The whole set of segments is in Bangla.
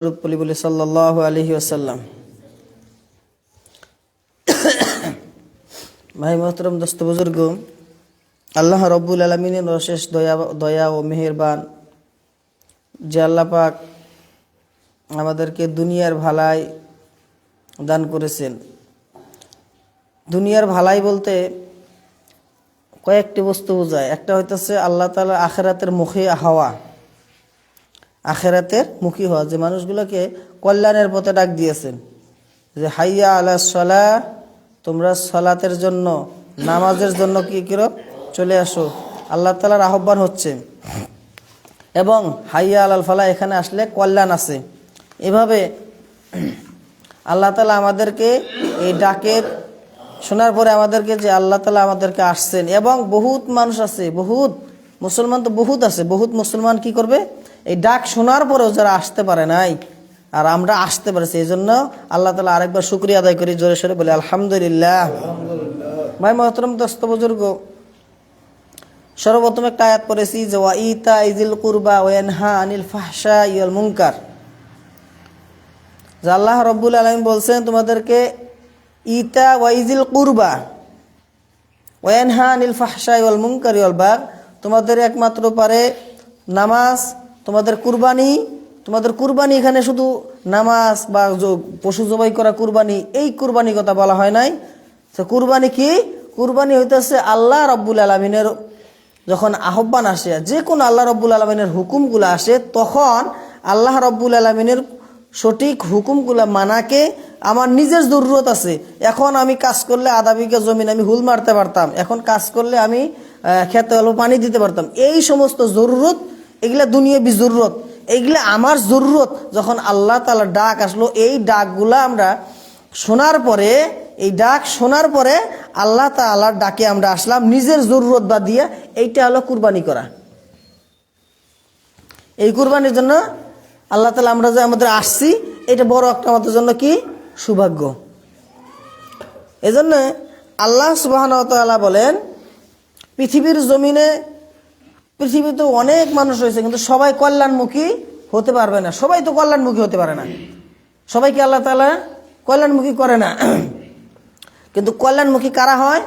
বলি বলি সাল্লাহ আলহি আসাল্লাম ভাই মোহতরম দোস্ত বুজুর্গ, আল্লাহ রব্বুল আলমিনের অশেষ দয়া দয়া ও মেহেরবান, যে আল্লাহ পাক আমাদেরকে দুনিয়ার ভালাই দান করেছেন। দুনিয়ার ভালাই বলতে কয়েকটি বস্তু বোঝায়। একটা হইতেছে আল্লাহ তালা আখেরাতের মুখে হাওয়া। আখেরাতের মুখী হওয়া। যে মানুষগুলোকে কল্যাণের পথে ডাক দিয়েছেন, যে হাইয়া আলা সলা, তোমরা সলাতের জন্য, নামাজের জন্য কি করো চলে আসো। আল্লাহ তালার আহ্বান হচ্ছে। এবং হাইয়া আলাল ফালা, এখানে আসলে কল্যাণ আছে। এভাবে আল্লাহ তালা আমাদেরকে এই ডাকের শোনার পরে আমাদেরকে যে আল্লাহ তালা আমাদেরকে আসছেন, এবং বহুত মানুষ আছে, বহুত মুসলমান তো বহুত আছে, বহুত মুসলমান কি করবে? এই ডাক শোনার পরেও যারা আসতে পারে নাই, আর আমরা আসতে পারছি, এই জন্য আল্লাহ তালা আরেকবার শুক্রিয়া আদায় করি জোরে সোরে বলে, আলহামদুলিল্লাহ। ভাই মহতরম দস্ত বুজুর্গ, সর্বপ্রথম একটা আয়াত পড়েছি, যে ওয়া ইতা ইজিল কুরবা ওয়ানহা আনিল ফাহশা ইয়াল মুনকার। যে আল্লাহ রব্বুল আলম বলছেন, তোমাদেরকে ইতা ওয়াইজিল কুরবা ওয়ানহা আনিল ফাহশা ইয়াল মুনকার ইয়াল বাগ, তোমাদের একমাত্র পারে নামাজ তোমাদের কুরবানি তোমাদের কুরবানি এখানে শুধু নামাজ বা পশু জবাই করা কুরবানি, এই কুরবানি কথা বলা হয় নাই। তো কুরবানি কি? কুরবানি হইতেছে আল্লাহ রব্বুল আলমিনের যখন আহ্বান আসে যে কোনো আল্লাহ রব্বুল আলমিনের হুকুমগুলো আসে, তখন আল্লাহ রব্বুল আলমিনের সঠিক হুকুমগুলো মানাকে আমার নিজের জরুরত আছে। এখন আমি কাজ করলে আধা বিঘা জমিন আমি হুল মারতে পারতাম, এখন কাজ করলে আমি খেতে অল্প পানি দিতে পারতাম। এই সমস্ত জরুরত এগুলা দুনিয়াবি জরুরত। এইগুলা আমার জরুরত। যখন আল্লাহ তালা ডাক আসলো, এই ডাকগুলা আমরা শোনার পরে, এই ডাক শোনার পরে আল্লাহ তালার ডাকে আমরা আসলাম, নিজের জরুরত বাদ দিয়ে এইটা হলো কুরবানি করা। এই কুরবানির জন্য আল্লাহ তালা আমরা যে আমাদের আসছি, এটা বড় একটা আমাদের জন্য কি? সৌভাগ্য। এজন্য আল্লাহ সুবাহ বলেন, পৃথিবীর জমিনে পৃথিবীতে অনেক মানুষ রয়েছে, কিন্তু সবাই কল্যাণমুখী হতে পারবে না। সবাই তো কল্যাণমুখী হতে পারে না। সবাইকে আল্লাহ তালা কল্যাণমুখী করে না? কিন্তু কল্যাণমুখী কারা হয়?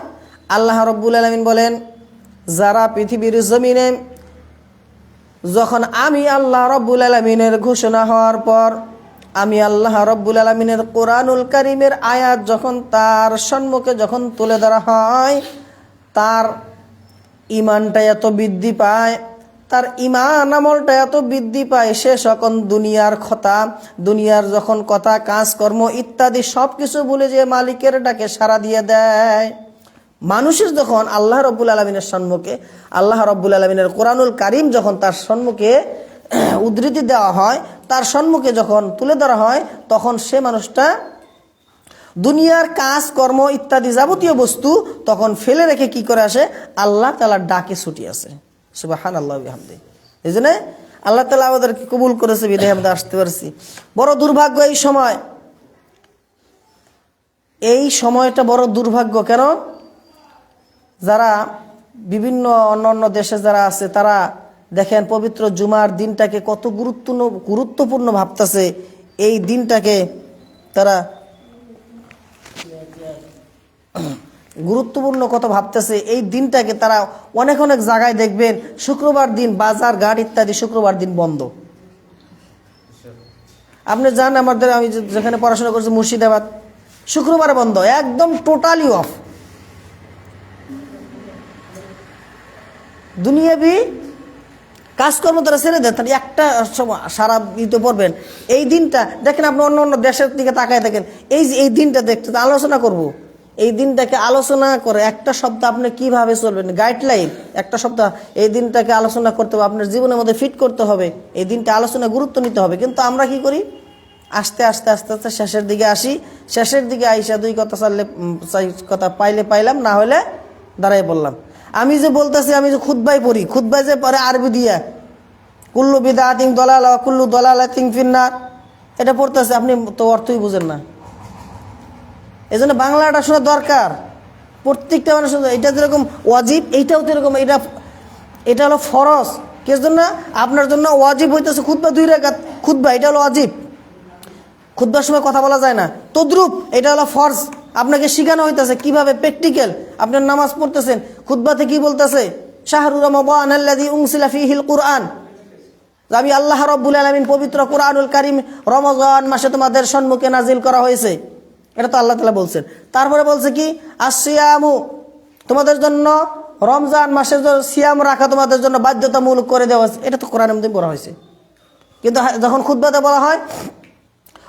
আল্লাহ রব্বুল আলমিন বলেন, যারা পৃথিবীর জমিনে যখন আমি আল্লাহ রব্বুল আলমিনের ঘোষণা হওয়ার পর, আমি আল্লাহ রব্বুল আলমিনের কোরআনুল করিমের আয়াত যখন তার সম্মুখে যখন তুলে ধরা হয়, তার ইমানটা এত বৃদ্ধি পায়, তার ইমান আমলটা এত বৃদ্ধি পায়, সে সকল দুনিয়ার কথা, দুনিয়ার যখন কথা, কাজকর্ম ইত্যাদি সব কিছু ভুলে যে মালিকের ডাকে সাড়া দিয়ে দেয়। মানুষের যখন আল্লাহ রব্বুল আলমিনের সম্মুখে, আল্লাহ রব্বুল আলমিনের কোরআনুল কারিম যখন তার সম্মুখে উদ্ধৃতি দেওয়া হয়, তার সম্মুখে যখন তুলে ধরা হয়, তখন সে মানুষটা দুনিয়ার কাজ, কর্ম ইত্যাদি যাবতীয় বস্তু তখন ফেলে রেখে কি করে আসে? আল্লাহ তালার ডাকে ছুটি আসে সুবাহান আল্লাহ এই জন্য আল্লাহ তালা আমাদেরকে কবুল করেছে, বিদায় আমরা আসতে পারছি। বড় দুর্ভাগ্য এই সময়। এই সময়টা বড় দুর্ভাগ্য কেন? যারা বিভিন্ন অন্য অন্য দেশে যারা আছে, তারা দেখেন পবিত্র জুমার দিনটাকে কত গুরুত্বপূর্ণ গুরুত্বপূর্ণ ভাবতেছে। এই দিনটাকে তারা গুরুত্বপূর্ণ কথা ভাবতেছে, এই দিনটাকে তারা অনেক অনেক জায়গায় দেখবেন, শুক্রবার দিন বাজার ঘাট ইত্যাদি শুক্রবার দিন বন্ধ। আপনি যান আমাদের আমি যেখানে পড়াশোনা করছি, মুর্শিদাবাদ, শুক্রবার বন্ধ, একদম টোটালি অফ দুনিয়াবি কাজকর্ম তারা ছেড়ে দেন তাহলে একটা সময় সারা ইতে পড়বেন। এই দিনটা, দেখেন আপনি অন্য অন্য দেশের দিকে তাকায় দেখেন এই যে এই দিনটা দেখতে আলোচনা করব। এই দিনটাকে আলোচনা করে, একটা শব্দ আপনি কীভাবে চলবেন? গাইডলাইন একটা শব্দ, এই দিনটাকে আলোচনা করতে হবে, আপনার জীবনের মধ্যে ফিট করতে হবে, এই দিনটা আলোচনা গুরুত্ব নিতে হবে। কিন্তু আমরা কি করি? আস্তে আস্তে আস্তে আস্তে শেষের দিকে আসি। শেষের দিকে আইসা দুই কথা চাললে কথা পাইলে পাইলাম, না হলে দাঁড়াই বললাম। আমি যে বলতেছি, আমি যে খুদ্বাই পড়ি খুদ্বাই যে পরে আরবি দিয়া, কুল্লু বিদা তিং দলাল, কুল্লু দলাল তিং ফিন্নার, এটা পড়তেছে, আপনি তো অর্থই বুঝেন না। এই জন্য বাংলাটা শোনা দরকার। প্রত্যেকটা মানুষ এটা যেরকম ওয়াজিব এইটাও তো এরকম এটা এটা হলো ফরজ। কে জন্য? আপনার জন্য ওয়াজিব হইতেছে খুদ্া দুই রেখাত খুদ্া এটা হলো ওয়াজিব। খুদ্বার সময় কথা বলা যায় না। তদ্রুপ, এটা হলো ফর্জ। আপনাকে শেখানো হইতেছে কীভাবে প্র্যাকটিক্যাল আপনার নামাজ পড়তেছেন। খুদ্বাতে কি বলতেছে? শাহরুর রমাবান আল্লাদি উংসিলা ফিহিল কুরআন। আমি আল্লাহ রব্বুল আলমিন পবিত্র কোরআনুল কারিম রমজান মাসে তোমাদের সম্মুখে নাজিল করা হয়েছে। এটা তো আল্লাহ তালা বলছেন। তারপরে বলছে কি? আসিয়ামু তোমাদের জন্য রমজান মাসের জন্য সিয়াম রাখা তোমাদের জন্য বাধ্যতামূলক করে দেওয়া হয়েছে। এটা তো কোরআনের মধ্যে বলা হয়েছে। কিন্তু যখন খুদ্বাতে বলা হয়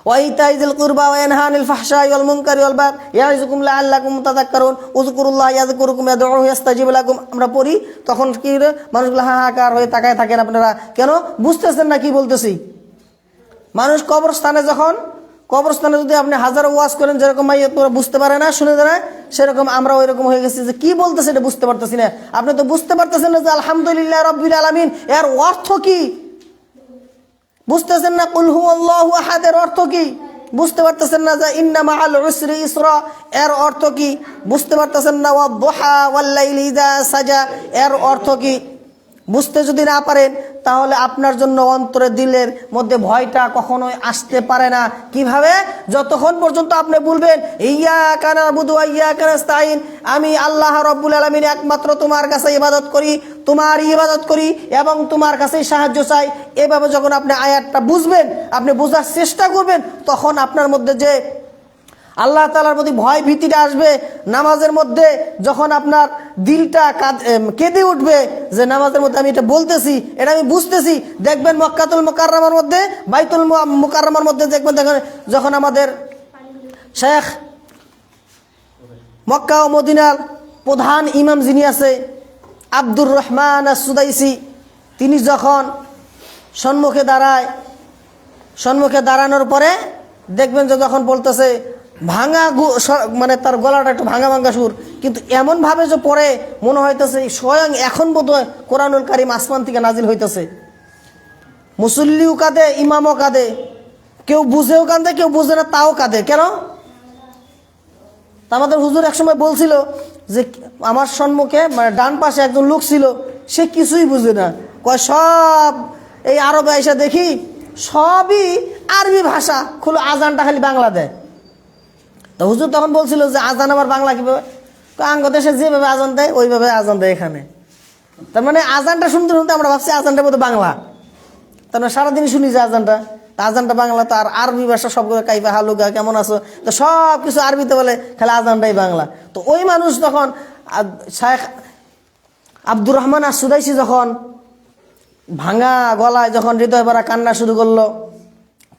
ওয়াইতাইজুল কুরবা ওয়ানহানিল ফাহশাই ওয়াল মুনকারি ওয়াল বাগ ইয়াইজুকুম লাআল্লাকুম তাযাক্কারুন উযকুরুল্লাহ ইয়াযকুরুকুম ইয়াদউহু ইয়াস্তাজিবু লাকুম। আমরা পড়ি, তখন কি মানুষগুলো হাহাকার হয়ে তাকায় থাকেন আপনারা। কেন? বুঝতেছেন না কি বলতেছি। মানুষ কবরস্থানে যখন কবরস্থানে যদি আপনি হাজারো ওয়াজ করেন, যেরকম মাইয়া তোরা বুঝতে পারে না, শুনে না সেরকম আমরা ওই রকম হয়ে গেছি যে কি বলতেছে এটা বুঝতে পারতেছি না। আপনি তো বুঝতে পারতেছেন না যে আলহামদুলিল্লাহ রব্বিল আলামিন, এর অর্থ কি? বুঝতেছেন না কুলহু আল্লাহু আহাদের অর্থ কি? বুঝতে পারতেছেন না যে ইন্নামা আল উসরি ইসরা, এর অর্থ কি? বুঝতে পারতেছেন না ওয়া দুহা ওয়াল লাইলি সাজা, এর অর্থ কি? বুঝতে যদি না পারেন তাহলে আপনার জন্য অন্তরে দিলের মধ্যে ভয়টা কখনোই আসতে পারে না। কীভাবে? যতক্ষণ পর্যন্ত আপনি বলবেন, ইয়া কানা বুধু ইয়া কানাস্তাইন আমি আল্লাহ রব্বুল আলমিন একমাত্র তোমার কাছে ইবাদত করি তোমার ইবাদত করি এবং তোমার কাছেই সাহায্য চাই। এভাবে যখন আপনি আয়াতটা বুঝবেন, আপনি বোঝার চেষ্টা করবেন, তখন আপনার মধ্যে যে আল্লাহ তালার প্রতি ভয় ভীতিটা আসবে নামাজের মধ্যে যখন আপনার দিলটা কাঁদ- উঠবে যে নামাজের মধ্যে আমি এটা বলতেছি, এটা আমি বুঝতেছি। দেখবেন মক্কাতুল মোকাররমার মধ্যে, বাইতুল মোকাররমার মধ্যে দেখবেন দেখেন যখন আমাদের শেখ মক্কা ও মদিনার প্রধান ইমাম যিনি আছে, আব্দুর রহমান সুদাইসি তিনি যখন সম্মুখে দাঁড়ায়, সম্মুখে দাঁড়ানোর পরে দেখবেন যে যখন বলতেছে ভাঙা মানে তার গলাটা একটু ভাঙা ভাঙা সুর। কিন্তু এমনভাবে যে পড়ে, মনে হইতেছে স্বয়ং এখন বোধ হয় কোরআনুল কারিম আসমান থেকে নাজিল হইতেছে। মুসল্লিও কাঁদে, ইমামও কাঁদে। কেউ বুঝেও কাঁদে, কেউ বুঝে না, তাও কাঁদে। কেন? আমাদের হুজুর একসময় বলছিল যে, আমার সম্মুখে মানে ডান পাশে একজন লোক ছিল, সে কিছুই বুঝে না। কয়, সব এই আরবে এসে দেখি, সবই আরবি ভাষা, খুলো আজানটা খালি বাংলা দেয়। তো হুজুর তখন বলছিল যে আজান আবার বাংলা কীভাবে? আঙ্গ দেশে যেভাবে আজান দেয়, ওইভাবে আজান দেয় এখানে। তার মানে আজানটা শুনতে শুনতে আমরা ভাবছি আজানটা বোধ বাংলা। তার মানে সারাদিন শুনি যে আজানটা। আজানটা বাংলা, তো আর আরবি ভাষা সব কাইফা হালুগা কেমন আছো? তো সব কিছু আরবিতে বলে, খালি আজানটাই বাংলা। তো ওই মানুষ তখন শায়েখ আব্দুর রহমান আর সুদাইসি যখন ভাঙা গলায় যখন হৃদয় ভরা কান্না শুরু করল,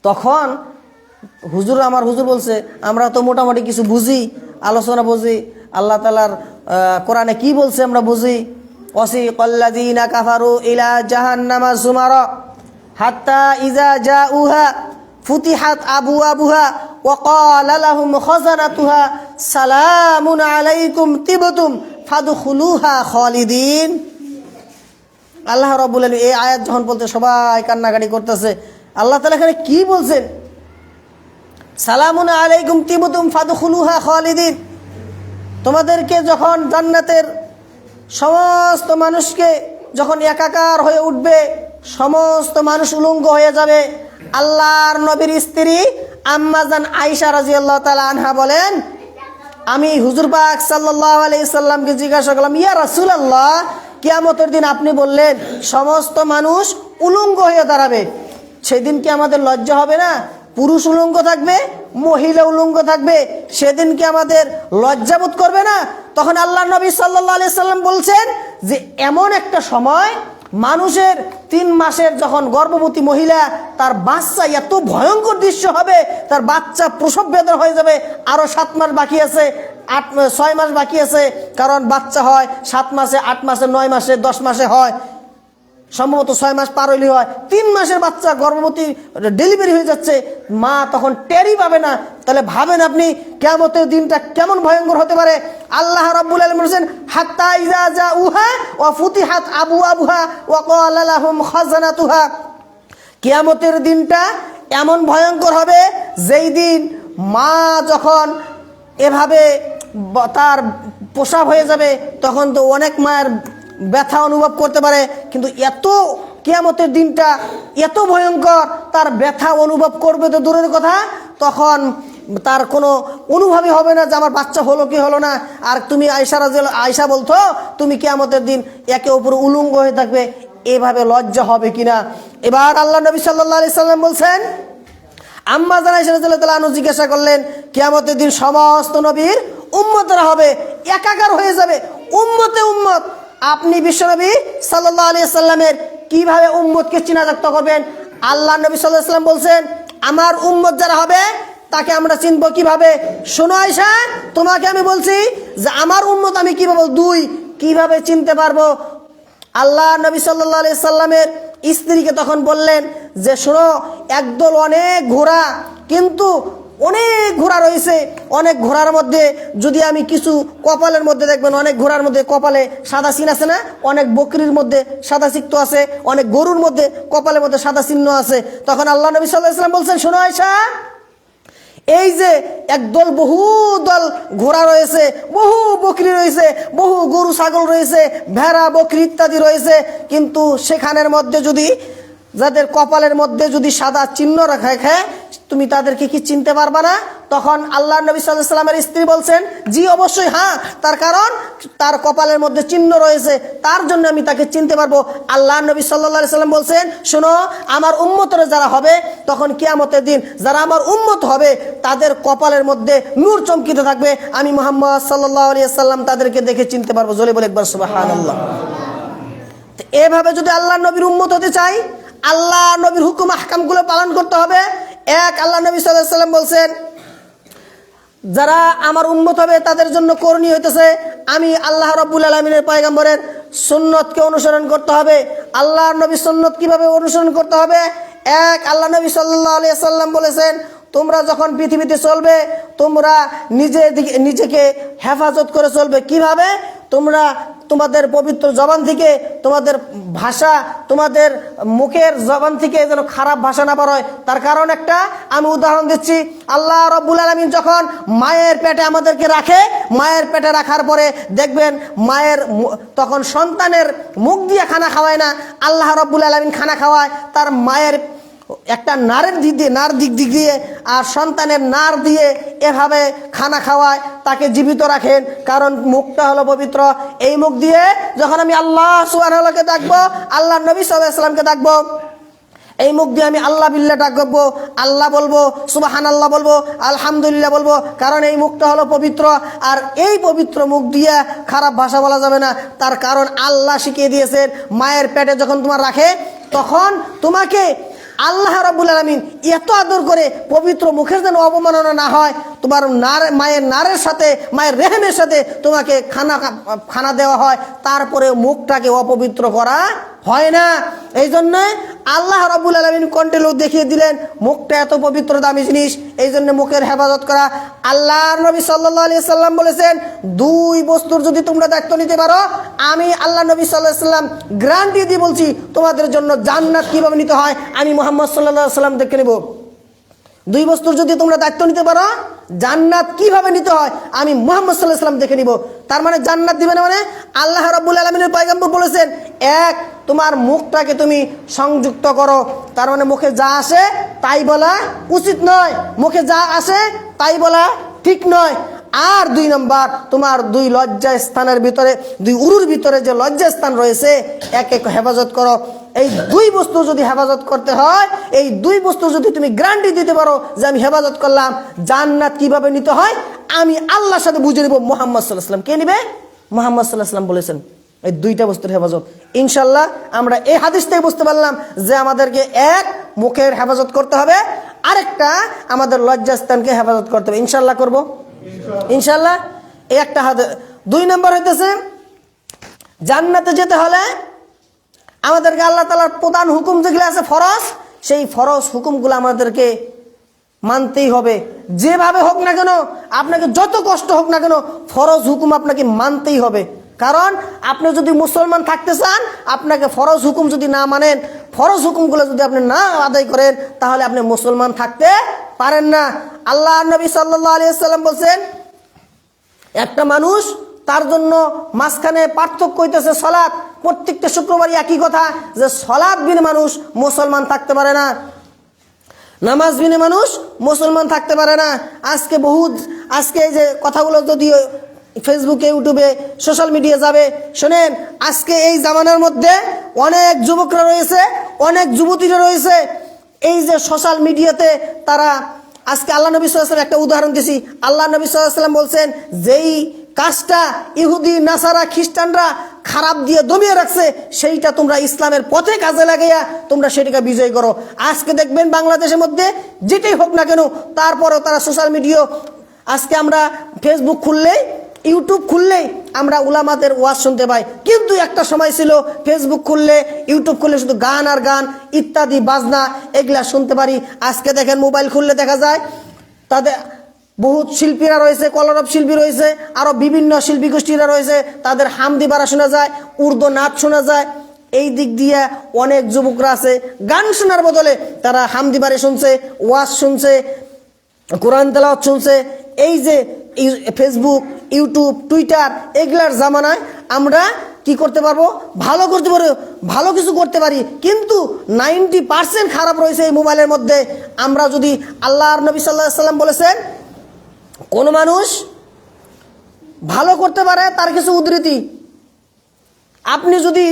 তখন হুজুর আমার হুজুর বলছে আমরা তো মোটামুটি কিছু বুঝি আলোচনা বুঝি আল্লাহ তালার আহ, কোরআনে কি বলছে আমরা বুঝি অসি কল্লাদিনা কাফারু ইলা জাহান্নামা সুমার হাত্তা ইজা জা উহা ফুতিহাত আবু আবুহা وقال لهم خزنتها سلام عليكم طبتم فادخلوها خالدين আল্লাহ রব্বুল আলমী এই আয়াত যখন বলতে সবাই কান্নাকাটি করতেছে আল্লাহ তালা এখানে কি বলছেন সালামুন আলাইকুম তিবুতুম ফাদুখুলুহা খালিদিন। তোমাদেরকে যখন জান্নাতের সমস্ত মানুষকে যখন একাকার হয়ে উঠবে, সমস্ত মানুষ উলঙ্গ হয়ে যাবে। আল্লাহর নবীর স্ত্রী আম্মাজান আইসা রাজিয়াল্লাহ তালা আনহা বলেন, আমি হুজুর পাক সাল্লাহ আলাইসাল্লামকে জিজ্ঞাসা করলাম, ইয়া রাসুল আল্লাহ কিয়ামতের দিন আপনি বললেন, সমস্ত মানুষ উলঙ্গ হয়ে দাঁড়াবে। সেদিন কি আমাদের লজ্জা হবে না? পুরুষ উলঙ্গ থাকবে, মহিলা উলঙ্গ থাকবে। সেদিন কি আমাদের লজ্জাবোধ করবে না? তখন আল্লাহ নবী সাল্লাহ সাল্লাম বলছেন যে, এমন একটা সময় মানুষের তিন মাসের যখন গর্ভবতী মহিলা, তার বাচ্চা এত ভয়ঙ্কর দৃশ্য হবে, তার বাচ্চা প্রসব বেদনা হয়ে যাবে। আরও সাত মাস বাকি আছে, আট, ছয় মাস বাকি আছে, কারণ বাচ্চা হয় সাত মাসে, আট মাসে, নয় মাসে, দশ মাসে হয়। সম্ভবত ছয় মাস পার হইলে হয়। তিন মাসের বাচ্চা গর্ভবতী ডেলিভারি হয়ে যাচ্ছে, মা তখন টেরি পাবে না। তাহলে ভাবেন আপনি কেমতের দিনটা কেমন ভয়ঙ্কর হতে পারে। আল্লাহ রব্বুল আলম বলছেন, হাত্তা ইজা যা উহা ও ফুতি হাত আবু আবুহা ও কলাহুম খাজানা তুহা কিয়ামতের দিনটা এমন ভয়ঙ্কর হবে, যেই দিন মা যখন এভাবে তার প্রসাব হয়ে যাবে, তখন তো অনেক মায়ের ব্যথা অনুভব করতে পারে, কিন্তু এত কেয়ামতের দিনটা এত ভয়ঙ্কর, তার ব্যথা অনুভব করবে তো দূরের কথা, তখন তার কোনো অনুভবই হবে না যে আমার বাচ্চা হলো কি হলো না। আর তুমি আয়সা রাজেল আয়সা বলতো, তুমি কেয়ামতের দিন একে অপর উলঙ্গ হয়ে থাকবে, এভাবে লজ্জা হবে কিনা। এবার আল্লাহ নবী সাল্লাহ আলি সাল্লাম বলছেন, আম্মা জানাই আনু জিজ্ঞাসা করলেন, কেয়ামতের দিন সমস্ত নবীর উম্মতরা হবে, একাকার হয়ে যাবে, উম্মতে উম্মত। আপনি বিশ্বনবী সাল্লাহ আলি সাল্লামের কীভাবে উম্মতকে চিনাজাক্ত করবেন? আল্লাহ নবী সাল্লাহ সাল্লাম বলছেন, আমার উম্মত যারা হবে, তাকে আমরা চিনবো কীভাবে? শোনো আয়সা তোমাকে আমি বলছি যে আমার উম্মত আমি কীভাবে দুই, কীভাবে চিনতে পারব? আল্লাহ নবী সাল্লাহ আলি সাল্লামের স্ত্রীকে তখন বললেন যে, শোনো, একদল অনেক ঘোড়া, কিন্তু অনেক ঘোড়া রয়েছে, অনেক ঘোড়ার মধ্যে যদি আমি কিছু কপালের মধ্যে দেখবেন, অনেক ঘোড়ার মধ্যে কপালে সাদা চিহ্ন আছে না? অনেক বকরির মধ্যে সাদা চিক্ত আছে, অনেক গরুর মধ্যে কপালের মধ্যে সাদা চিহ্ন আছে। তখন আল্লাহ নবী সাল্লাহ ইসলাম বলছেন, শোনো আয়সা এই যে একদল বহু দল ঘোড়া রয়েছে, বহু বকরি রয়েছে, বহু গরু ছাগল রয়েছে, ভেড়া, বকরি ইত্যাদি রয়েছে, কিন্তু সেখানের মধ্যে যদি যাদের কপালের মধ্যে যদি সাদা চিহ্ন রাখে তুমি তাদেরকে কি চিনতে পারবা না? তখন আল্লাহ নবী সাল্লামের স্ত্রী বলছেন, জি, অবশ্যই হ্যাঁ তার কারণ তার কপালের মধ্যে চিহ্ন রয়েছে, তার জন্য আমি তাকে চিনতে পারব। আল্লাহ নবী সাল্লাহ সাল্লাম বলছেন, শোনো, আমার উম্মতরে যারা হবে, তখন কিয়ামতের দিন যারা আমার উম্মত হবে, তাদের কপালের মধ্যে নূর চমকিতে থাকবে। আমি মোহাম্মদ সাল্লাহ আলিয়া সাল্লাম তাদেরকে দেখে চিনতে পারব। জলে বলে একবার সুবাহান আল্লাহ এভাবে যদি আল্লাহ নবীর উম্মত হতে চাই, আল্লাহ নবীর হুকুম, আহকামগুলো পালন করতে হবে। এক আল্লাহ নবী সাল্লাম বলছেন, যারা আমার উন্মত হবে, তাদের জন্য করণীয় হইতেছে, আমি আল্লাহ রব্বুল আলমিনের পায়গাম্বরের সুন্নতকে অনুসরণ করতে হবে। আল্লাহ নবী সুন্নত কীভাবে অনুসরণ করতে হবে? এক আল্লাহ নবী সাল্লাহ আলিয়া সাল্লাম বলেছেন তোমরা যখন পৃথিবীতে চলবে, তোমরা নিজে নিজেকে হেফাজত করে চলবে। কীভাবে? তোমরা তোমাদের পবিত্র জবান থেকে, তোমাদের ভাষা, তোমাদের মুখের জবান থেকে যেন খারাপ ভাষা না বার হয়। তার কারণ একটা, আমি উদাহরণ দিচ্ছি। আল্লাহ রব্বুল আলমিন যখন মায়ের পেটে আমাদেরকে রাখে, মায়ের পেটে রাখার পরে দেখবেন মায়ের তখন সন্তানের মুখ দিয়ে খানা খাওয়ায় না। আল্লাহ রব্বুল আলমিন খানা খাওয়ায়, তার মায়ের একটা নারের দিক দিয়ে, নার দিক দিক দিয়ে, আর সন্তানের নার দিয়ে এভাবে খানা খাওয়ায়, তাকে জীবিত রাখেন। কারণ মুখটা হলো পবিত্র। এই মুখ দিয়ে যখন আমি আল্লাহ সুবাহকে ডাকবো আল্লাহ নবী সাল্লামকে ডাকবো, এই মুখ দিয়ে আমি আল্লাহ বিল্লা ডাকবো, আল্লাহ বলব সুবাহান আল্লাহ বলব, আলহামদুলিল্লাহ বলব, কারণ এই মুখটা হলো পবিত্র। আর এই পবিত্র মুখ দিয়ে খারাপ ভাষা বলা যাবে না। তার কারণ আল্লাহ শিখিয়ে দিয়েছেন, মায়ের পেটে যখন তোমার রাখে, তখন তোমাকে আল্লাহ রাবুল আলমিন এত আদর করে পবিত্র মুখের যেন অবমাননা না হয়, তোমার নার, মায়ের নারের সাথে, মায়ের রেহেমের সাথে তোমাকে খানা খানা দেওয়া হয়, তারপরে মুখটাকে অপবিত্র করা হয় না। এই জন্যে আল্লাহ রাবুল আলমিন কন্টেলও দেখিয়ে দিলেন, মুখটা এত পবিত্র, দামি জিনিস। এই জন্য মুখের হেফাজত করা। আল্লাহ নবী সাল্লাহ আলি সাল্লাম বলেছেন, দুই বস্তুর যদি তোমরা দায়িত্ব নিতে পারো, আমি আল্লাহ নবী সাল্লাহ সাল্লাম গ্রান্টি দিয়ে বলছি, তোমাদের জন্য জান্নাত কীভাবে নিতে হয়? আমি মোহাম্মদ সাল্লাহ সাল্লাম দেখে নেব। দুই বস্তুর যদি তোমরা দায়িত্ব নিতে পারো, জান্নাত কীভাবে নিতে হয় আমি মোহাম্মদ সাল্লাহ সাল্লাম দেখে নিব। তার মানে জান্নাত দিবে না মানে? আল্লাহ রব্বুল আলমিনের পয়গম্বর বলেছেন, এক, তোমার মুখটাকে তুমি সংযুক্ত করো। তার মানে মুখে যা আসে তাই বলা উচিত নয়। মুখে যা আসে তাই বলা ঠিক নয়। আর দুই নম্বর, তোমার দুই লজ্জা স্থানের ভিতরে, দুই উরুর ভিতরে যে লজ্জা স্থান রয়েছে, এক এক হেফাজত করো। এই দুই বস্তু যদি হেফাজত করতে হয়, এই দুই বস্তু যদি তুমি গ্যারান্টি দিতে পারো যে আমি হেফাজত করলাম, জান্নাত কীভাবে নিতে হয়, আমি আল্লাহর সাথে বুঝে নেব মোহাম্মদ সাল্লাহ সাল্লাম কে নিবে? মোহাম্মদ সাল্লাহ সাল্লাম বলেছেন। এই দুইটা বস্তুর হেফাজত। ইনশাল্লাহ আমরা এই হাদিস থেকে বুঝতে পারলাম যে আমাদেরকে এক, মুখের হেফাজত করতে হবে, আরেকটা, আমাদের লজ্জাস্থানকে হেফাজত করতে হবে। ইনশাল্লাহ করব। ইনশাল্লাহ এই একটা হাতে দুই নম্বর হইতেছে, জান্নাতে যেতে হলে আমাদেরকে আল্লাহ তালার প্রধান হুকুম যেগুলো আছে ফরজ, সেই ফরজ হুকুমগুলো আমাদেরকে মানতেই হবে। যেভাবে হোক না কেন, আপনাকে যত কষ্ট হোক না কেন, ফরজ হুকুম আপনাকে মানতেই হবে। কারণ আপনি যদি মুসলমান থাকতে চান, আপনাকে ফরজ হুকুম যদি না মানেন, ফরজ হুকুমগুলো যদি আপনি না আদায় করেন, তাহলে আপনি মুসলমান থাকতে পারেন না। আল্লাহ নবী সাল্লাহ আলিয়া বলছেন, একটা মানুষ তার জন্য মাঝখানে পার্থক্য হইতেছে সলাৎ। প্রত্যেকটা শুক্রবারই একই কথা, যে সলাৎ বিন মানুষ মুসলমান থাকতে পারে না। নামাজ বিনে মানুষ মুসলমান থাকতে পারে না। আজকে বহু আজকে এই যে কথাগুলো যদি ফেসবুকে, ইউটিউবে, সোশ্যাল মিডিয়া যাবে, শোনেন, আজকে এই জামানার মধ্যে অনেক যুবকরা রয়েছে, অনেক যুবতীরা রয়েছে। এই যে সোশ্যাল মিডিয়াতে তারা আজকে আল্লাহ নবী সাল্লাম একটা উদাহরণ দিছি। আল্লাহ নবী সাল্লাম বলছেন, যেই কাজটা ইহুদি, নাসারা, খ্রিস্টানরা খারাপ দিয়ে দমিয়ে রাখছে, সেইটা তোমরা ইসলামের পথে কাজে লাগাইয়া তোমরা সেটাকে বিজয় করো। আজকে দেখবেন বাংলাদেশের মধ্যে যেটাই হোক না কেন, তারপরেও তারা সোশ্যাল মিডিয়া, আজকে আমরা ফেসবুক খুললেই ইউটিউব খুললেই আমরা উলামাদের ওয়াজ শুনতে পাই। কিন্তু একটা সময় ছিল ফেসবুক খুললে, ইউটিউব খুললে শুধু গান আর গান, ইত্যাদি, বাজনা, এগুলা শুনতে পারি। আজকে দেখেন মোবাইল খুললে দেখা যায়, তাদের বহুত শিল্পীরা রয়েছে, কলরব শিল্পী রয়েছে আরও বিভিন্ন শিল্পী গোষ্ঠীরা রয়েছে, তাদের হামদি বাড়া শোনা যায়, উর্দু নাচ শোনা যায়। এই দিক দিয়ে অনেক যুবকরা আছে। গান শোনার বদলে তারা হামদি বাড়ি শুনছে, ওয়াজ শুনছে কোরআন তেলাওয়াত শুনছে, এই যে ফেসবুক ইউটিউব টুইটার এগুলার জামানায় আমরা কি করতে পারব? ভালো করতে পারব, ভালো কিছু করতে পারি, কিন্তু নাইনটি পার্সেন্ট খারাপ রয়েছে এই মোবাইলের মধ্যে। আমরা যদি আল্লাহর নবী সাল্লাহ সাল্লাম বলেছেন, কোনো মানুষ ভালো করতে পারে তার কিছু উদ্ধৃতি। আপনি যদি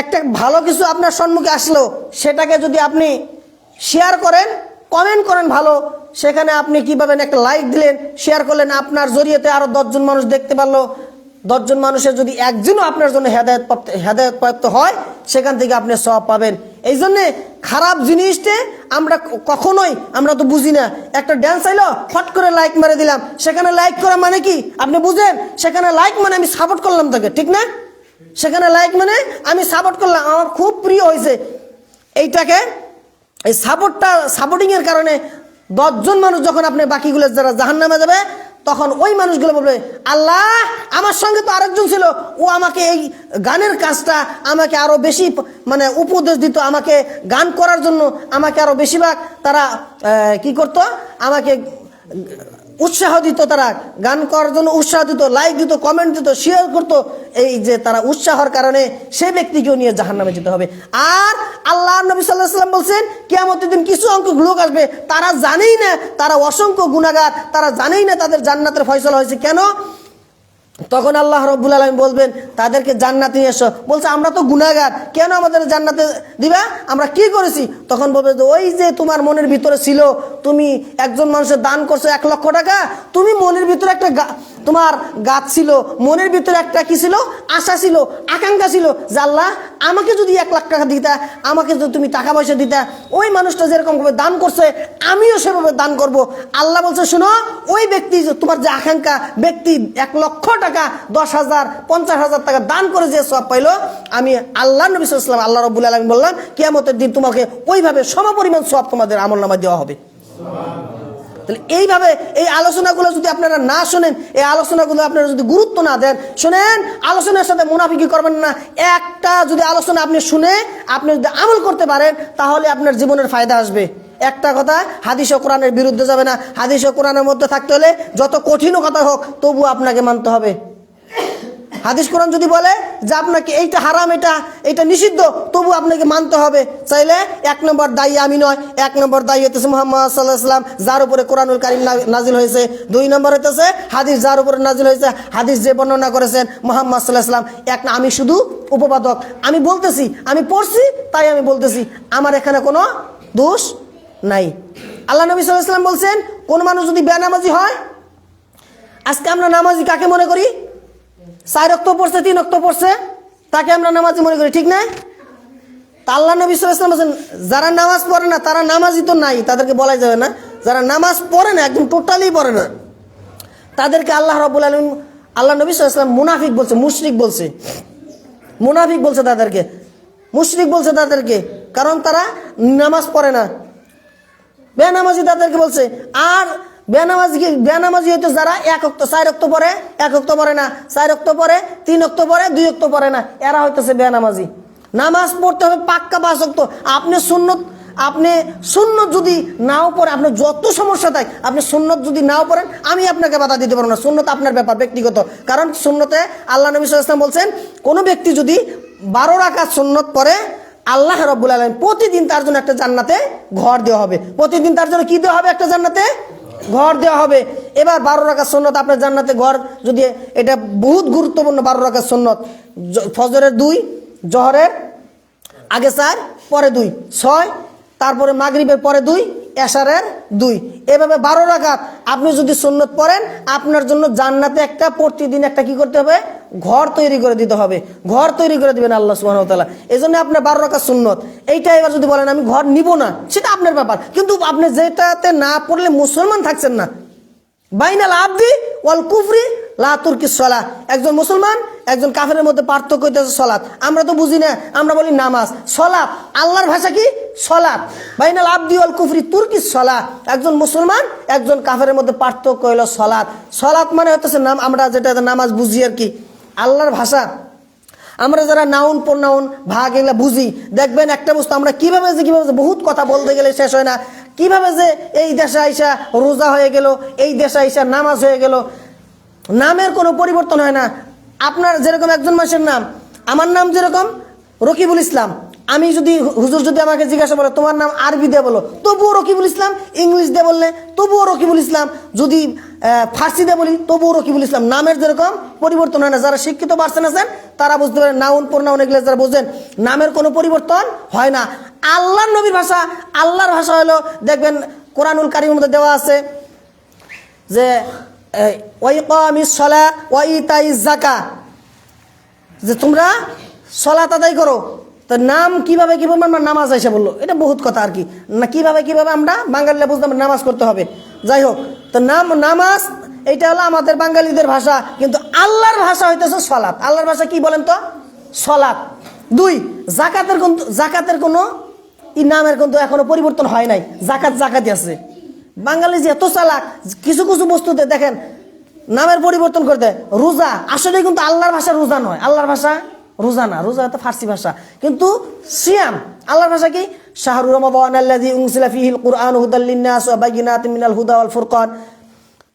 একটা ভালো কিছু আপনার সম্মুখে আসলো, সেটাকে যদি আপনি শেয়ার করেন কমেন্ট করেন ভালো সেখানে আপনি কি পাবেন একটা লাইক দিলেন শেয়ার করলেন, আপনার জড়িয়েতে আরও দশজন মানুষ দেখতে পারল। দশজন মানুষের যদি একজনও আপনার জন্য হেদায়ত প্রাপ্ত হেদায়ত প্রাপ্ত হয়, সেখান থেকে আপনি সব পাবেন। এই জন্যে খারাপ জিনিসটা আমরা কখনোই আমরা তো বুঝি না। একটা ড্যান্স আইলো ফট করে লাইক মেরে দিলাম। সেখানে লাইক করা মানে কি? আপনি বুঝেন? সেখানে লাইক মানে আমি সাপোর্ট করলাম তাকে, ঠিক না? সেখানে লাইক মানে আমি সাপোর্ট করলাম। আমার খুব প্রিয় হয়েছে। এইটাকে এই সাপোর্টটা সাপোর্টিংয়ের কারণে দশজন মানুষ যখন আপনি বাকিগুলো যারা জাহান নামে যাবে, তখন ওই মানুষগুলো বলবে, আল্লাহ, আমার সঙ্গে তো আরেকজন ছিল। ও আমাকে এই গানের কাজটা আমাকে আরও বেশি মানে উপদেশ দিত, আমাকে গান করার জন্য আমাকে আরও বেশিরভাগ তারা কি করত? আমাকে উৎসাহ দিত তারা গান করার জন্য উৎসাহ দিত লাইক দিত কমেন্ট দিত শেয়ার করতো। এই যে তারা উৎসাহর কারণে সেই ব্যক্তিকেও নিয়ে জাহান নামে যেতে হবে। আর আল্লাহ নবী সাল্লাহ সাল্লাম বলছেন, কেয়ামতের দিন কিছু অঙ্ক লোক আসবে। তারা জানেই না, তারা অসংখ্য গুণাগার তারা জানেই না তাদের জান্নাতের ফয়সলা হয়েছে। কেন? তখন আল্লাহ রব্বুল আলম বলবেন, তাদেরকে জান্নাতে নিয়ে এসো। বলছে, আমরা তো গুণাগার কেন আমাদের জান্নাতে দিবা? আমরা কি করেছি? তখন বলবে যে, ওই যে তোমার মনের ভিতরে ছিল, তুমি একজন মানুষের দান করছ এক লক্ষ টাকা, তুমি মনের ভিতরে একটা তোমার গাছ ছিল, মনের ভিতরে একটা কি ছিল? আশা ছিল, আকাঙ্ক্ষা ছিল যে আল্লাহ আমাকে যদি এক লাখ টাকা দিতা, আমাকে যদি তুমি টাকা পয়সা দিতা, ওই মানুষটা যেরকম ভাবে দান করছে, আমিও সেভাবে দান করব। আল্লাহ বলছে, শোনো, ওই ব্যক্তি তোমার যে আকাঙ্ক্ষা, ব্যক্তি এক লক্ষ টাকা, দশ হাজার, পঞ্চাশ হাজার টাকা দান করে যে সব পাইলো, আমি আল্লাহ নবী সাল্লাম আল্লাহ রবুল আলমী বললাম, কিয়ামতের দিন তোমাকে ওইভাবে সমপরিমাণ সব তোমাদের আমল নামা দেওয়া হবে। তাহলে এইভাবে এই আলোচনাগুলো যদি আপনারা না শোনেন, এই আলোচনাগুলো আপনারা যদি গুরুত্ব না দেন, শোনেন, আলোচনার সাথে মুনাফিকি করবেন না। একটা যদি আলোচনা আপনি শুনে, আপনি যদি আমল করতে পারেন, তাহলে আপনার জীবনের ফায়দা আসবে। একটা কথা, হাদিস ও কোরআনের বিরুদ্ধে যাবে না। হাদিস ও কোরআনের মধ্যে থাকতে হলে যত কঠিনও কথা হোক তবু আপনাকে মানতে হবে। হাদিস কোরআন যদি বলে যে আপনাকে এইটা হারাম, এটা এটা নিষিদ্ধ, তবু আপনাকে মানতে হবে। চাইলে এক নম্বর দায়ী আমি নয়, এক নম্বর দায়ী হইতেছে মোহাম্মদ সাল্লাহ সাল্লাম যার উপরে কোরআনুল কারিম নাজিল হয়েছে। দুই নম্বর হইতেছে হাদিস যার উপরে নাজিল হয়েছে, হাদিস যে বর্ণনা করেছেন মোহাম্মদ সাল্লাহ সাল্লাম এক না, আমি শুধু উপপাদক আমি বলতেছি, আমি পড়ছি, তাই আমি বলতেছি। আমার এখানে কোনো দোষ নাই। আল্লাহ নবী সাল্লাহ সাল্লাম বলছেন, কোন মানুষ যদি বেনামাজি হয়, আজকে আমরা নামাজি কাকে মনে করি? চার রক্ত পড়ছে, তিন রক্ত পড়ছে, তাকে আমরা নামাজি মনে করি, ঠিক না আল্লাহ নবী সাল্লাম বলছেন, যারা নামাজ পড়ে না, তারা নামাজি তো নাই, তাদেরকে বলা যাবে না। যারা নামাজ পড়ে না, একদম টোটালি পড়ে না। তাদেরকে আল্লাহ রবুল আলম আল্লাহ নবী সাল্লাম মুনাফিক বলছে, মুশরিক বলছে। মুনাফিক বলছে তাদেরকে। মুশরিক বলছে তাদেরকে, কারণ তারা নামাজ পড়ে না। বে বেনামাজি তাদেরকে বলছে, আর বেনামাজি বেনামাজি হইতো যারা এক অক্ত, চার অক্ত পরে, এক অক্ত পরে না, চার অক্ত পরে, তিন অক্ত পরে, দুই অক্ত পরে না, এরা হইতেছে বেনামাজি। নামাজ পড়তে হবে পাক্কা পাঁচ অক্ত। আপনি সুন্নত আপনি সুন্নত যদি নাও পড়ে, আপনি যত সমস্যা থাকে, আপনি সুন্নত যদি নাও পড়েন, আমি আপনাকে বাধা দিতে পারব না। সুন্নত আপনার ব্যাপার, ব্যক্তিগত। কারণ সুন্নতে আল্লাহ নবী সাল্লাম বলছেন, কোনো ব্যক্তি যদি বারো রাকাত সুন্নত পরে আল্লাহ রব্বুল আলম প্রতিদিন তার জন্য একটা জান্নাতে ঘর দেওয়া হবে। প্রতিদিন তার জন্য কি দেওয়া হবে একটা জান্নাতে? ঘর দেওয়া হবে। এবার বারো রাখার সন্ন্যত আপনার জান্নাতে ঘর যদি এটা বহুত গুরুত্বপূর্ণ বারো রাখার সন্ন্যত ফজরের দুই, জহরের আগে চার, পরে দুই, ছয়, তারপরে মাগরীবের পরে দুই এশারের দুই। এভাবে বারো রাখাত আপনি যদি সুন্নত পড়েন, আপনার জন্য জান্নাতে একটা, প্রতিদিন একটা কি করতে হবে? ঘর তৈরি করে দিতে হবে। ঘর তৈরি করে দিবেন আল্লাহ সুবাহতাল্লাহ এই জন্য আপনার বারো রাখাত সুন্নত। এইটা এবার যদি বলেন, আমি ঘর নিব না, সেটা আপনার ব্যাপার। কিন্তু আপনি যেটাতে না পড়লে মুসলমান থাকছেন না। বাইনাল আব্দি ওয়াল কুফরি লা তুর্কি সলা একজন মুসলমান একজন কাফেরের মধ্যে পার্থক্য হইতেছে সলাৎ। আমরা তো বুঝি না, আমরা বলি নামাজ। সলাৎ, আল্লাহর ভাষা কি? সলাৎ। বাইনাল আব্দি অল কুফরি তুর্কি সলা একজন মুসলমান, একজন কাফেরের মধ্যে পার্থক্য হইল সলাৎ। সলাৎ মানে হতেছে নাম, আমরা যেটা নামাজ বুঝি আর কি। আল্লাহর ভাষা। আমরা যারা নাউন, প্রনাউন, ভাগ এগুলা বুঝি, দেখবেন একটা বস্তু, আমরা কীভাবে যে কীভাবে বহুত কথা বলতে গেলে শেষ হয় না। কীভাবে যে এই দেশে আইসা রোজা হয়ে গেল, এই দেশে আইসা নামাজ হয়ে গেল। নামের কোনো পরিবর্তন হয় না। আপনার যেরকম একজন মানুষের নাম, আমার নাম যেরকম, রকিবুল ইসলাম। আমি যদি হুজুর যদি আমাকে জিজ্ঞাসা করে তোমার নাম আরবি দিয়ে বলো? তবুও রকিবুল ইসলাম, ইংলিশ দিয়ে বললে, তবুও রকিবুল ইসলাম। যদি ফার্সি দিয়ে বলি, তবুও রকিবুল ইসলাম। নামের যেরকম, পরিবর্তন হয় না। যারা শিক্ষিত পার্সন আছেন, তারা বুঝতে পারেন নাউন, প্রনাউন এগুলো যারা বোঝেন, নামের কোনো পরিবর্তন হয় না। আল্লাহর নবীর ভাষা, আল্লাহর ভাষা হলো, দেখবেন কোরআনুল কারিমের মধ্যে দেওয়া আছে যে সলা জাকা যে তোমরা সলাত আদায় করো, তো নাম কীভাবে কীভাবে আমরা নামাজ এসে বলল, এটা বহুত কথা আর কি। না, কীভাবে কীভাবে আমরা বাঙালিরা বুঝতাম নামাজ করতে হবে। যাই হোক, তো নাম, নামাজ এটা হলো আমাদের বাঙালিদের ভাষা, কিন্তু আল্লাহর ভাষা হইতেছে সলাৎ। আল্লাহর ভাষা কি বলেন তো? সলাৎ। দুই জাকাতের কিন্তু জাকাতের কোনো ই নামের কিন্তু এখনও পরিবর্তন হয় নাই। জাকাত জাকাতই আছে। বাঙালি যে এত চালাক, কিছু কিছু বস্তুতে দেখেন, নামের পরিবর্তন করতে রোজা। আসলে কিন্তু আল্লাহর ভাষা রোজা নয়। আল্লাহর ভাষা রোজা না, রোজা তো ফার্সি ভাষা। কিন্তু সিয়াম, আল্লাহর ভাষা কি? শাহরু রমাদান আল্লাযী উনজিলা ফীহিল কুরআন হুদাল লিন-নাস ওয়া বায়িনাতিন মিনাল হুদা ওয়াল ফুরকান।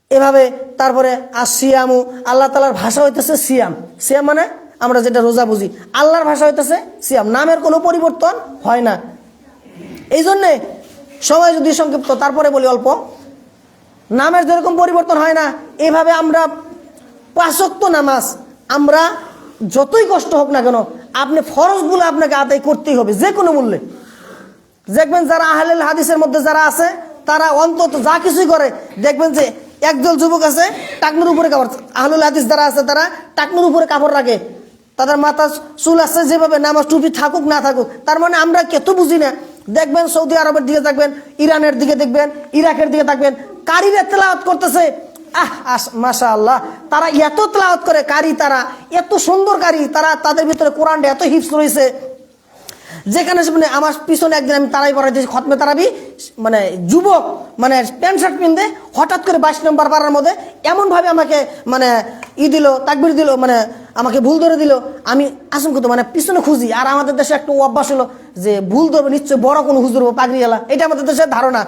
এভাবে তারপরে আর সিয়ামু আল্লাহ তালার ভাষা হইতেছে সিয়াম। সিয়াম মানে আমরা যেটা রোজা বুঝি। আল্লাহর ভাষা হইতেছে সিয়াম। নামের কোনো পরিবর্তন হয় না। এই জন্যে সময় যদি সংক্ষিপ্ত, তারপরে বলি অল্প। নামের যেরকম পরিবর্তন হয় না, এভাবে আমরা পাঁচক্ত নামাজ আমরা যতই কষ্ট হোক না কেন, আপনি ফরজগুলো আপনাকে আদায় করতেই হবে, যে কোনো মূল্যে। দেখবেন যারা আহলেল হাদিসের মধ্যে যারা আছে, তারা অন্তত যা কিছুই করে, দেখবেন যে একদল যুবক আছে, টাকনুর উপরে কাপড় আহলুল হাদিস যারা আছে, তারা টাকনুর উপরে কাপড় রাখে। তাদের মাথা চুল আছে, যেভাবে নামাজ টুপি থাকুক, না থাকুক, তার মানে আমরা কেত বুঝি না। দেখবেন সৌদি আরবের দিকে দেখবেন ইরানের দিকে দেখবেন, ইরাকের দিকে দেখবেন কারিরা তেলাওয়াত করতেছে। আহ মাশা আল্লাহ তারা এত তেলাওয়াত করে, কারি তারা, এত সুন্দর কারি, তারা তাদের ভিতরে কোরআনটা এত হিপস রয়েছে। যেখানে মানে আমার পিছনে একদিন আমি তারাই পড়াই দিয়েছি, খতমে তারাবি মানে যুবক মানে প্যান্ট শার্ট পিনতে হঠাৎ করে বাইশ নম্বর পাড়ার মধ্যে এমনভাবে আমাকে মানে ই দিল, তাকবির দিল মানে আমাকে ভুল ধরে দিল। আমি আসুন কত মানে পিছনে খুঁজি। আর আমাদের দেশে একটা অভ্যাস হলো যে ভুল ধরবে নিশ্চয়ই বড় কোনো হুজুর পাগড়ি এলা এটা আমাদের দেশের ধারণা।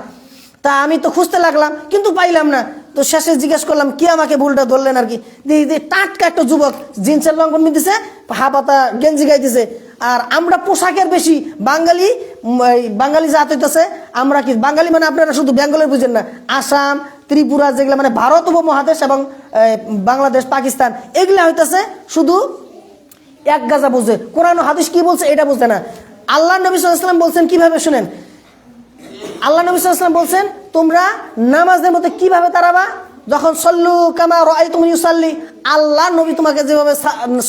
তা আমি তো খুঁজতে লাগলাম, কিন্তু পাইলাম না। তো শেষে জিজ্ঞেস করলাম, কি আমাকে ভুলটা ধরলেন আর কি? টাটকা একটা যুবক জিন্সের লঙ্ঘন দিতেছে হা পাতা গেঞ্জি গাইতেছে। আর আমরা পোশাকের বেশি বাঙালি বাঙালি জাত হইতেছে, আমরা কি বাঙালি মানে আপনারা শুধু বেঙ্গলের বুঝেন না, আসাম, ত্রিপুরা যেগুলো মানে ভারত উপমহাদেশ এবং বাংলাদেশ, পাকিস্তান, এগুলা হইতেছে শুধু এক গাজা বুঝে। কোরআন হাদিস কি বলছে এটা বুঝে না। আল্লাহ নবী সাল্লাম বলছেন কীভাবে শুনেন? আল্লাহ নবী সাল্লাম বলছেন, তোমরা নামাজের মধ্যে কীভাবে তারাবা? যখন সল্লু কামা রাই তুমি ইউসাল্লি, আল্লাহ নবী তোমাকে যেভাবে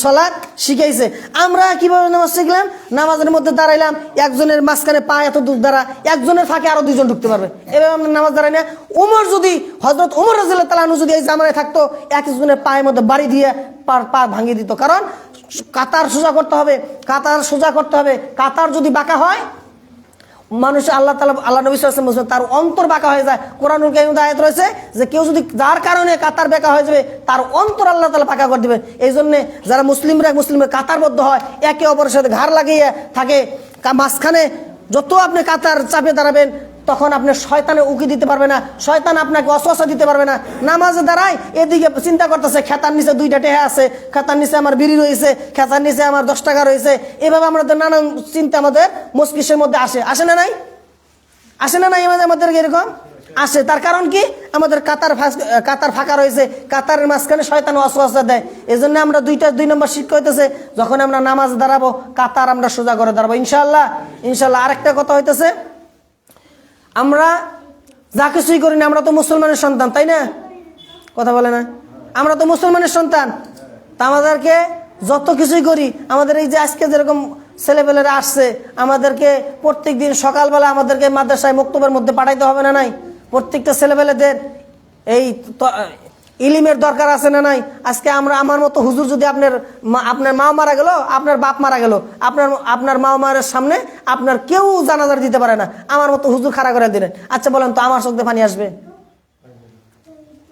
সলাৎ শিখাইছে, আমরা কীভাবে নামাজ শিখলাম? নামাজের মধ্যে দাঁড়াইলাম, একজনের মাঝখানে পা এত দূর দ্বারা, একজনের ফাঁকে আরও দুজন ঢুকতে পারবে। এভাবে আমরা নামাজ দাঁড়াই না। ওমর যদি হজরত ওমর রাজিল্লাহ তালানু যদি এই জামানায় থাকতো, একজনের পায়ের মধ্যে বাড়ি দিয়ে পা ভাঙিয়ে দিত। কারণ, কাতার সোজা করতে হবে, কাতার সোজা করতে হবে। কাতার যদি বাঁকা হয় মানুষ আল্লাহ তালা আল্লাহ নবী সাল্লাম বলছেন তার অন্তর বাঁকা হয়ে যায়। কোরআনুল কারিমে আয়াত রয়েছে যে কেউ যদি যার কারণে কাতার বেঁকা হয়ে যাবে, তার অন্তর আল্লাহ তালা পাকা করে দিবে। এই জন্যে যারা মুসলিমরা মুসলিমের কাতারবদ্ধ হয়, একে অপরের সাথে ঘাড় লাগিয়ে থাকে। মাঝখানে যত আপনি কাতার চাপে দাঁড়াবেন তখন আপনি শয়তানে উকি দিতে পারবে না, শয়তান আপনাকে অসহসা দিতে পারবে না। নামাজে দাঁড়ায়, এদিকে চিন্তা করতেছে, খেতার নিচে দুইটা টেহা আছে, খেতার নিচে আমার বিড়ি রয়েছে, খেতার নিচে আমার দশ টাকা রয়েছে। এভাবে আমাদের নানান চিন্তা আমাদের মস্তিষ্কের মধ্যে আসে। আসে না নাই? আসে না নাই আমাদের এরকম? আসে। তার কারণ কি? আমাদের কাতার কাতার ফাঁকা রয়েছে, কাতারের মাঝখানে শয়তান অসুস্থা দেয়। এই জন্য আমরা দুইটা, দুই নম্বর শিক্ষা হইতেছে, যখন আমরা নামাজ দাঁড়াবো, কাতার আমরা সোজা করে দাঁড়াবো। ইনশাল্লাহ ইনশাল্লাহ আরেকটা কথা হইতেছে আমরা যা কিছুই করি না, আমরা তো মুসলমানের সন্তান, তাই না? কথা বলে না? আমরা তো মুসলমানের সন্তান। তা আমাদেরকে যত কিছুই করি, আমাদের এই যে আজকে যেরকম ছেলেপেলেরা আসছে, আমাদেরকে প্রত্যেক দিন সকালবেলা আমাদেরকে মাদ্রাসায় মুক্তবের মধ্যে পাঠাইতে হবে না নাই? প্রত্যেকটা ছেলেপেলেদের এই ইলিমের দরকার আছে না নাই? আজকে আমরা আমার মতো হুজুর যদি আপনার আপনার মা মারা গেল, আপনার বাপ মারা গেল, আপনার আপনার মা মায়ের সামনে আপনার কেউ জানাজার দিতে পারে না। আমার মতো হুজুর খাড়া করে দিলেন। আচ্ছা বলেন তো, আমার চোখ পানি আসবে?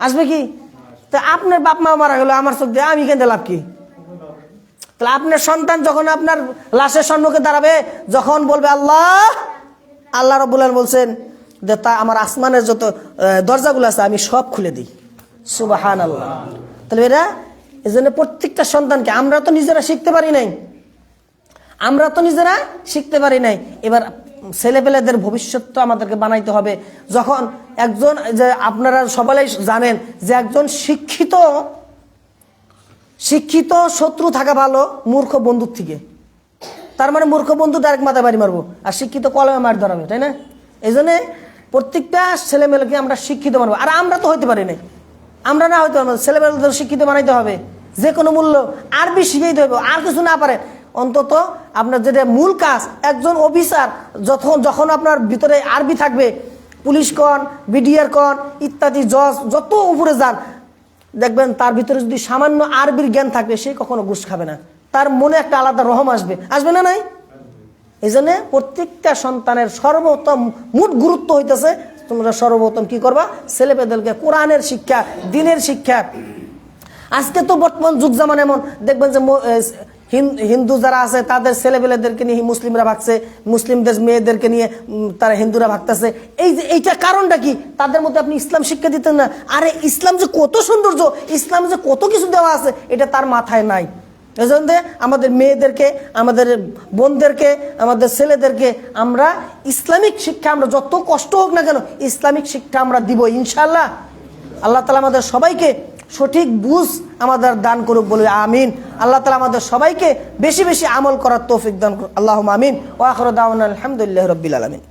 আসবে কি? তা আপনার বাপ মা মারা গেল, আমার চোখ দিয়ে আমি কেন লাভ কি? তাহলে আপনার সন্তান যখন আপনার লাশের সম্মুখে দাঁড়াবে, যখন বলবে আল্লাহ আল্লাহ রবুল্লাহ বলছেন যে তা আমার আসমানের যত দরজাগুলো আছে, আমি সব খুলে দিই। সুবাহান আল্লাহ তাহলে এরা এই জন্য প্রত্যেকটা সন্তানকে আমরা তো নিজেরা শিখতে পারি নাই। আমরা তো নিজেরা শিখতে পারি নাই। এবার ছেলেপেলেদের ভবিষ্যৎ তো আমাদেরকে বানাইতে হবে। যখন একজন যে আপনারা সবাই জানেন যে একজন শিক্ষিত শিক্ষিত শত্রু থাকা ভালো মূর্খ বন্ধুর থেকে। তার মানে মূর্খ বন্ধু ডাইরেক্ট মাথায় বাড়ি মারবো। আর শিক্ষিত কলমে মার ধরাবে, তাই না? এই জন্যে প্রত্যেকটা ছেলেমেয়েকে আমরা শিক্ষিত বানাবো। আর আমরা তো হইতে পারি নাই। আমরা না হয়তো ছেলেমেয়েদের শিক্ষিত বানাইতে হবে যে কোনো মূল্য আরবি শিখাইতে হবে আর কিছু না পারে। অন্তত আপনার যেটা মূল কাজ একজন অফিসার যখন যখন আপনার ভিতরে আরবি থাকবে পুলিশ কন বিডিআর কন ইত্যাদি জজ যত উপরে যান দেখবেন তার ভিতরে যদি সামান্য আরবির জ্ঞান থাকবে সে কখনো ঘুষ খাবে না। তার মনে একটা আলাদা রহম আসবে। আসবে না নাই? এই জন্য প্রত্যেকটা সন্তানের সর্বোত্তম মুঠ গুরুত্ব হইতেছে তোমরা সর্বপ্রথম কি করবা? ছেলেপেদেরকে কোরআনের শিক্ষা, দিনের শিক্ষা। আজকে তো বর্তমান যুগ জামান এমন, দেখবেন যে হিন্দু যারা আছে, তাদের ছেলেপেলেদেরকে নিয়ে মুসলিমরা ভাগছে মুসলিমদের মেয়েদেরকে নিয়ে তারা হিন্দুরা ভাগতেছে। এই যে এইটা কারণটা কি? তাদের মধ্যে আপনি ইসলাম শিক্ষা দিতেন না। আরে ইসলাম যে কত সৌন্দর্য, ইসলাম যে কত কিছু দেওয়া আছে, এটা তার মাথায় নাই। এজন্য আমাদের মেয়েদেরকে, আমাদের বোনদেরকে, আমাদের ছেলেদেরকে আমরা ইসলামিক শিক্ষা, আমরা যত কষ্ট হোক না কেন ইসলামিক শিক্ষা আমরা দিব ইনশাল্লাহ আল্লাহ তালা আমাদের সবাইকে সঠিক বুঝ আমাদের দান করুক বলে, আমিন। আল্লাহ তালা আমাদের সবাইকে বেশি বেশি আমল করার তৌফিক দান করুক। আল্লাহ আমিন। ও আখর দাউন আলহামদুলিল্লাহ রবিল আলমিন।